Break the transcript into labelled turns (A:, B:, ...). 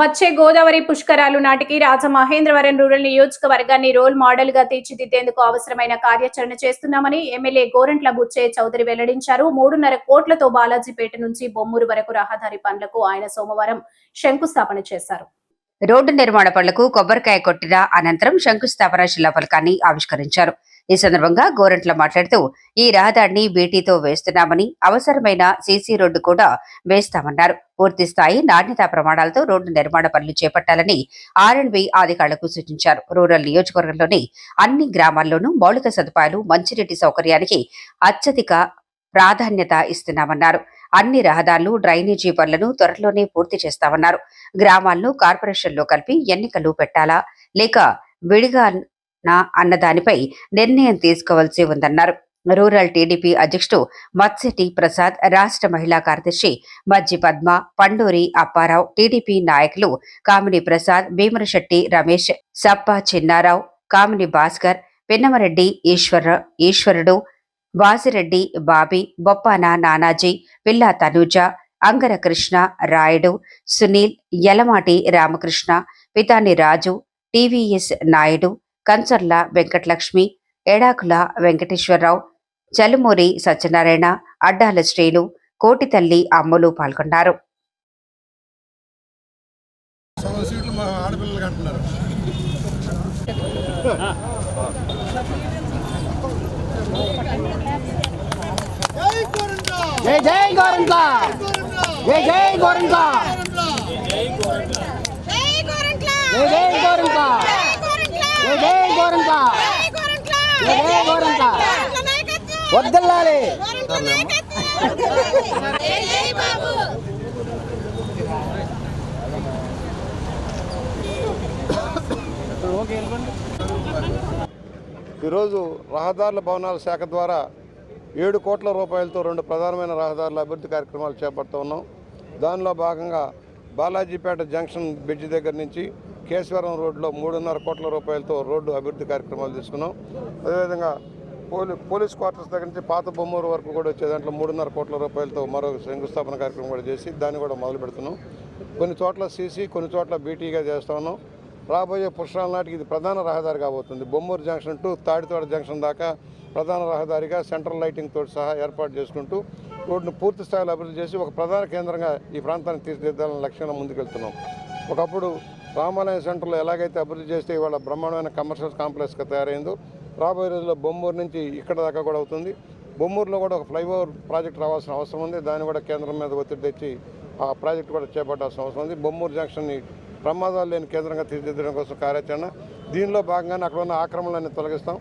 A: వచ్చే గోదావరి పుష్కరాలు నాటికి రాజమహేంద్రవరం రూరల్ నియోజకవర్గాన్ని రోల్ మోడల్గా తీర్చిదిద్దేందుకు అవసరమైన కార్యాచరణ చేస్తున్నామని ఎమ్మెల్యే గోరంట్ల బుచ్చయ్య చౌదరి వెల్లడించారు. మూడున్నర కోట్లతో బాలాజీపేట నుంచి బొమ్మూరు వరకు రహదారి పనులకు ఆయన సోమవారం శంకుస్థాపన చేశారు.
B: రోడ్డు నిర్మాణ పనులకు కొబ్బరికాయ కొట్టిన అనంతరం శంకుస్థాపన శిలాఫలకాన్ని ఆవిష్కరించారు. ఈ సందర్భంగా గోరంట్ల మాట్లాడుతూ ఈ రహదారిని బీటీతో వేస్తున్నామని అవసరమైన సీసీ రోడ్డు కూడా వేస్తామన్నారు. పూర్తి స్థాయి నాణ్యతా ప్రమాణాలతో రోడ్డు నిర్మాణ పనులు చేపట్టాలని ఆర్ఎండ్బి అధికారులకు సూచించారు. రూరల్ నియోజకవర్గంలోని అన్ని గ్రామాల్లోనూ మౌలిక సదుపాయాలు మంచినీటి సౌకర్యానికి అత్యధిక ప్రాధాన్యత ఇస్తున్నామన్నారు. అన్ని రహదారులు డ్రైనేజీ పనులను త్వరలోనే పూర్తి చేస్తామన్నారు. గ్రామాలను కార్పొరేషన్లో కలిపి ఎన్నికలు పెట్టాలా లేక విడిగా నా అన్న దానిపై నిర్ణయం తీసుకోవాల్సి ఉందన్నారు. రూరల్ టీడీపీ అధ్యక్షుడు మత్స్యటి ప్రసాద్ రాష్ట్ర మహిళా కార్యదర్శి మజ్జి పద్మ పండూరి అప్పారావు టీడీపీ నాయకులు కామిని ప్రసాద్ భీమరశెట్టి రమేష్ సప్ప చిన్నారావు కామిని భాస్కర్ పిన్నమరెడ్డి ఈశ్వర ఈశ్వరుడు వాసిరెడ్డి బాబీ బొప్పాన నానాజీ పిల్లా తనూజ అంగర కృష్ణ రాయుడు సునీల్ యలమాటి రామకృష్ణ పితాని రాజు టీవీఎస్ నాయుడు కంచర్ల వెంకటలక్ష్మి ఎడాకుల వెంకటేశ్వరరావు చలుమూరి సత్యనారాయణ అడ్డాల శ్రీను కోటితల్లి అమ్మలు పాల్గొన్నారు.
C: జై జై గోరంట్ల! జై జై
D: జై గోరంట్ల
C: జై జై గోరంట్ల జై జై గోరంట్ల వద్దల్లాలి
E: ఈరోజు రహదారుల భవనాల శాఖ ద్వారా ఏడు కోట్ల రూపాయలతో రెండు ప్రధానమైన రహదారుల అభివృద్ధి కార్యక్రమాలు చేపడుతూ ఉన్నాం. దానిలో భాగంగా బాలాజీపేట జంక్షన్ బ్రిడ్జి దగ్గర నుంచి కేశవరం రోడ్లో మూడున్నర కోట్ల రూపాయలతో రోడ్డు అభివృద్ధి కార్యక్రమాలు తీసుకున్నాం. అదేవిధంగా పోలీ పోలీస్ క్వార్టర్స్ దగ్గర నుంచి పాత బొమ్మూరు వరకు కూడా వచ్చే దాంట్లో మూడున్నర కోట్ల రూపాయలతో మరో శంకుస్థాపన కార్యక్రమం కూడా చేసి దాన్ని కూడా మొదలు పెడుతున్నాం. కొన్ని చోట్ల సీసీ కొన్ని చోట్ల బీటీగా చేస్తా ఉన్నాం. రాబోయే పుష్కరాల నాటికి ఇది ప్రధాన రహదారి కాబోతుంది. Bommuru junction to Taditota junction దాకా ప్రధాన రహదారిగా సెంట్రల్ లైటింగ్ తోటి సహా ఏర్పాటు చేసుకుంటూ రోడ్డును పూర్తి స్థాయిలో అభివృద్ధి చేసి ఒక ప్రధాన కేంద్రంగా ఈ ప్రాంతాన్ని తీర్చిదిద్దాలని లక్ష్యంగా ముందుకెళ్తున్నాం. ఒకప్పుడు రామాలయం సెంటర్లో ఎలాగైతే అభివృద్ధి చేస్తే ఇవాళ బ్రహ్మాండమైన కమర్షియల్ కాంప్లెక్స్గా తయారైందో రాబోయే రోజుల్లో బొమ్మూరు నుంచి ఇక్కడ దాకా కూడా అవుతుంది. బొమ్మూరులో కూడా ఒక ఫ్లైఓవర్ ప్రాజెక్ట్ రావాల్సిన అవసరం ఉంది. దాన్ని కూడా కేంద్రం మీద ఒత్తిడి తెచ్చి ఆ ప్రాజెక్ట్ కూడా చేపట్టాల్సిన అవసరం ఉంది. బొమ్మూరు జంక్షన్ని ప్రమాదాలు లేని కేంద్రంగా తీర్చిదిద్దడం కోసం కార్యాచరణ. దీనిలో భాగంగానే అక్కడ ఉన్న ఆక్రమణలన్నీ తొలగిస్తాం.